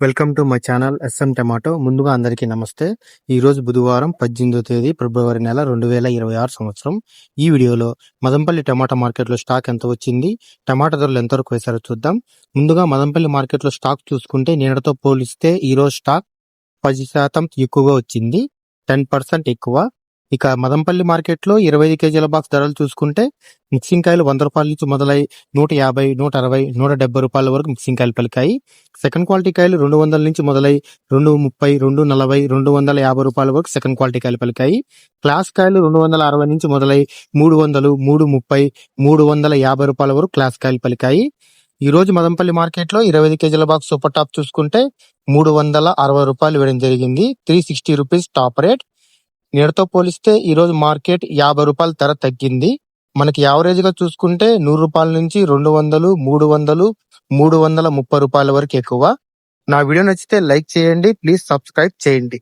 Welcome to my channel SM tomato. ముందుగా అందరికీ నమస్తే. ఈరోజు బుధవారం పద్దెనిమిదో తేదీ ఫిబ్రవరి నెల రెండు వేల ఇరవై ఆరు సంవత్సరం. ఈ వీడియోలో మదంపల్లి టమాటా మార్కెట్లో స్టాక్ ఎంత వచ్చింది టమాటా ధరలు ఎంతవరకు వేశారో చూద్దాం. ముందుగా మదంపల్లి మార్కెట్లో స్టాక్ చూసుకుంటే నిన్నటితో పోలిస్తే ఈ రోజు స్టాక్ పది శాతం ఎక్కువగా వచ్చింది టెన్ పర్సెంట్ ఎక్కువ. ఇక మదంపల్లి మార్కెట్లో ఇరవై ఐదు కేజీల బాక్స్ ధరలు చూసుకుంటే మిక్సింగ్ కాయలు వంద రూపాయల నుంచి మొదలై నూట యాభై నూట అరవై నూట డెబ్బై రూపాయల వరకు మిక్సింగ్ కాయలు పలికాయి. సెకండ్ క్వాలిటీ కాయలు రెండు వందల నుంచి మొదలై రెండు ముప్పై రెండు నలభై రెండు వందల యాభై రూపాయల వరకు సెకండ్ క్వాలిటీ కాయలు పలికాయి. క్లాస్ కాయలు రెండు వందల అరవై నుంచి మొదలై మూడు వందలు మూడు ముప్పై మూడు వందల యాభై రూపాయల వరకు క్లాస్ కాయలు పలికాయి. ఈ రోజు మదంపల్లి మార్కెట్లో ఇరవై ఐదు కేజీల బాక్స్ సూపర్ టాప్ చూసుకుంటే మూడు వందల అరవై రూపాయలు వేయడం జరిగింది. Three sixty rupees top rate. నేడుతో పోలిస్తే ఈ రోజు మార్కెట్ యాభై రూపాయల ధర తగ్గింది. మనకి యావరేజ్గా చూసుకుంటే నూరు రూపాయల నుంచి రెండు వందలు మూడు వందలు మూడు వందల ముప్పై రూపాయల వరకు ఎక్కువ. నా వీడియో నచ్చితే లైక్ చేయండి ప్లీజ్ సబ్స్క్రైబ్ చేయండి.